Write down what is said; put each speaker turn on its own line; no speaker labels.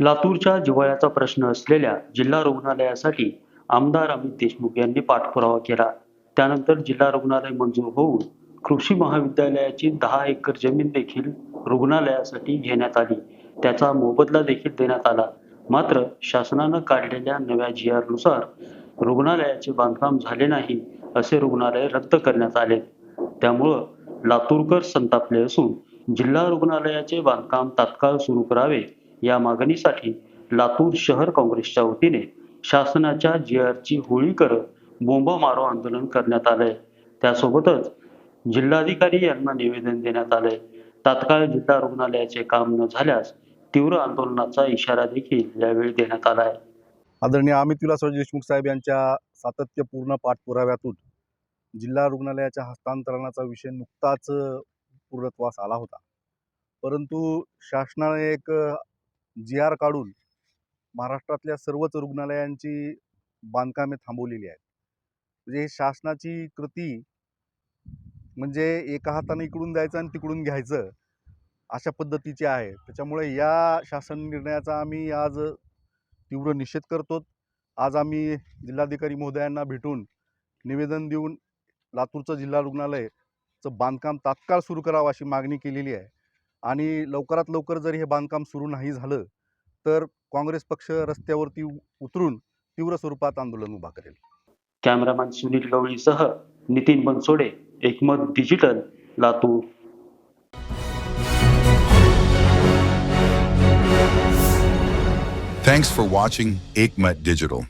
लातूरच्या जिव्हाळ्याचा प्रश्न असलेल्या जिल्हा रुग्णालयासाठी आमदार अमित देशमुख यांनी पाठपुरावा केला. त्यानंतर जिल्हा रुग्णालय मंजूर होऊन कृषी महाविद्यालयाची दहा एकर जमीन देखील रुग्णालयासाठी घेण्यात आली. त्याचा मोबदला देखील देण्यात आला. मात्र शासनानं काढलेल्या नव्या जी नुसार रुग्णालयाचे बांधकाम झाले नाही असे रुग्णालय रद्द करण्यात आले. त्यामुळं लातूरकर संतापले असून जिल्हा रुग्णालयाचे बांधकाम तात्काळ सुरू करावे या मागणीसाठी लातूर शहर काँग्रेसच्या वतीने शासनाच्या जी ची होळी करत बोंब मारो आंदोलन करण्यात आलंय. त्यासोबतच जिल्हाधिकारी यांना निवेदन देण्यात आलंय. तात्काळ जिल्हा रुग्णालयाचे काम न झाल्यास तीव्र आंदोलनाचा इशारा देखील यावेळी देण्यात आलाय.
आदरणीय अमित विलासराव देशमुख साहेब यांच्या सातत्यपूर्ण पाठपुराव्यातून जिल्हा रुग्णालयाच्या हस्तांतरणाचा विषय नुकताच पूर्णत्वास आला होता. परंतु शासनाने एक जी आर काढून महाराष्ट्रातल्या सर्वच रुग्णालयांची बांधकामे थांबवलेली आहेत. म्हणजे शासनाची कृती म्हणजे एका हाताने इकडून द्यायचं आणि तिकडून घ्यायचं अशा पद्धतीची आहे. त्याच्यामुळे या शासन निर्णयाचा आम्ही आज तीव्र निषेध करतो आज आम्ही जिल्हाधिकारी महोदयांना भेटून निवेदन देऊन लातूरचं जिल्हा रुग्णालयचं बांधकाम तात्काळ सुरू करावं अशी मागणी केलेली आहे. आणि लवकरात लवकर जर हे बांधकाम सुरू नाही झालं तर काँग्रेस पक्ष रस्त्यावरती उतरून तीव्र स्वरूपात आंदोलन उभा करेल
cameraman Sunil गवळीसह Nitin Bansode Ekmat digital Latur
Thanks for watching Aikmat Digital.